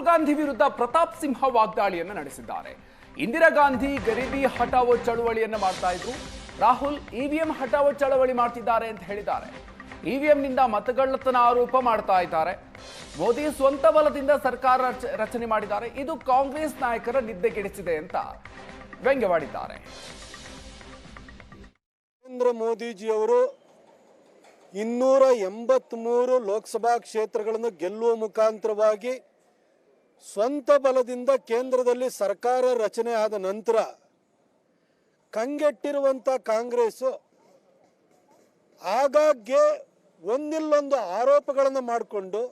ರಾಹುಲ್ ಗಾಂಧಿ ವಿರುದ್ಧ ಪ್ರತಾಪ್ ಸಿಂಹ ವಾಗ್ದಾಳಿಯನ್ನು ನಡೆಸಿದ್ದಾರೆ. ಇಂದಿರಾ ಗಾಂಧಿ ಗರೀಬಿ ಹಠಾವೋ ಚಳುವಳಿಯನ್ನು ಮಾಡ್ತಾ ಇದ್ರು. ರಾಹುಲ್ ಇವಿಎಂ ಹಟಾವೋ ಚಳವಳಿ ಮಾಡ್ತಿದ್ದಾರೆ ಅಂತ ಹೇಳಿದ್ದಾರೆ. ಇವಿಎಂನಿಂದ ಮತಗಳ್ಳತನ ಆರೋಪ ಮಾಡ್ತಾ ಇದ್ದಾರೆ. ಮೋದಿ ಸ್ವಂತ ಬಲದಿಂದ ಸರ್ಕಾರ ರಚ- ರಚನೆ ಮಾಡಿದ್ದಾರೆ. ಇದು ಕಾಂಗ್ರೆಸ್ ನಾಯಕರ ನಿದ್ದೆಗೆಡಿಸಿದೆ ಅಂತ ವ್ಯಂಗ್ಯವಾಡಿದ್ದಾರೆ. ನರೇಂದ್ರ ಮೋದಿಜಿಯವರು ಇನ್ನೂರ ಎಂಬತ್ತ್ಮೂರು ಲೋಕಸಭಾ ಕ್ಷೇತ್ರಗಳನ್ನು ಗೆಲ್ಲುವ ಮುಖಾಂತರವಾಗಿ ಸ್ವಂತ ಬಲದಿಂದ ಕೇಂದ್ರದಲ್ಲಿ ಸರ್ಕಾರ ರಚನೆ ಆದ ನಂತರ ಕಂಗೆಟ್ಟಿರುವಂಥ ಕಾಂಗ್ರೆಸ್ಸು ಆಗಾಗ್ಗೆ ಒಂದಿಲ್ಲೊಂದು ಆರೋಪಗಳನ್ನು ಮಾಡಿಕೊಂಡು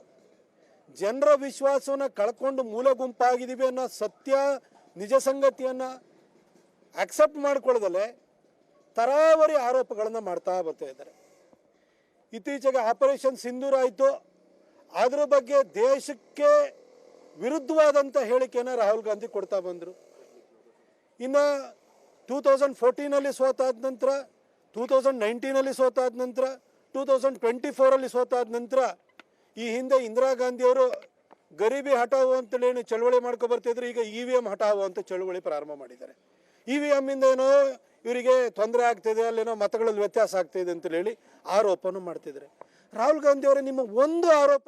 ಜನರ ವಿಶ್ವಾಸವನ್ನು ಕಳ್ಕೊಂಡು ಮೂಲ ಗುಂಪಾಗಿದ್ದೀವಿ ಅನ್ನೋ ಸತ್ಯ, ನಿಜ ಸಂಗತಿಯನ್ನು ಅಕ್ಸೆಪ್ಟ್ ಮಾಡಿಕೊಳ್ಳದಲ್ಲೇ ತರಾವರಿ ಆರೋಪಗಳನ್ನು ಮಾಡ್ತಾ ಬರ್ತಾ ಇದ್ದಾರೆ. ಇತ್ತೀಚೆಗೆ ಆಪರೇಷನ್ ಸಿಂಧೂರ್ ಆಯಿತು. ಅದ್ರ ಬಗ್ಗೆ ದೇಶಕ್ಕೆ ವಿರುದ್ಧವಾದಂಥ ಹೇಳಿಕೆಯನ್ನು ರಾಹುಲ್ ಗಾಂಧಿ ಕೊಡ್ತಾ ಬಂದರು. ಇನ್ನು ಟೂ ತೌಸಂಡ್ ಫೋರ್ಟೀನಲ್ಲಿ ಸೋತಾದ ನಂತರ ಟೂ ತೌಸಂಡ್ ನೈನ್ಟೀನಲ್ಲಿ ಸೋತಾದ ನಂತರ ಟೂ ತೌಸಂಡ್ ಟ್ವೆಂಟಿ ಫೋರಲ್ಲಿ ಸೋತಾದ ನಂತರ ಈ ಹಿಂದೆ ಇಂದಿರಾ ಗಾಂಧಿಯವರು ಗರೀಬಿ ಹಟಾವು ಅಂತೇಳಿ ಏನು ಚಳವಳಿ ಮಾಡ್ಕೊ ಬರ್ತಿದ್ರು, ಈಗ ಇ ವಿ ಎಂ ಹಟಾವು ಅಂತ ಚಳವಳಿ ಪ್ರಾರಂಭ ಮಾಡಿದ್ದಾರೆ. ಇ ವಿ ಎಮ್ಮಿಂದ ಏನೋ ಇವರಿಗೆ ತೊಂದರೆ ಆಗ್ತಿದೆ, ಅಲ್ಲೇನೋ ಮತಗಳಲ್ಲಿ ವ್ಯತ್ಯಾಸ ಆಗ್ತಿದೆ ಅಂತ ಹೇಳಿ ಆರೋಪನೂ ಮಾಡ್ತಿದ್ದಾರೆ. ರಾಹುಲ್ ಗಾಂಧಿ ಅವರೇ ನಿಮ್ಮ ಒಂದು ಆರೋಪ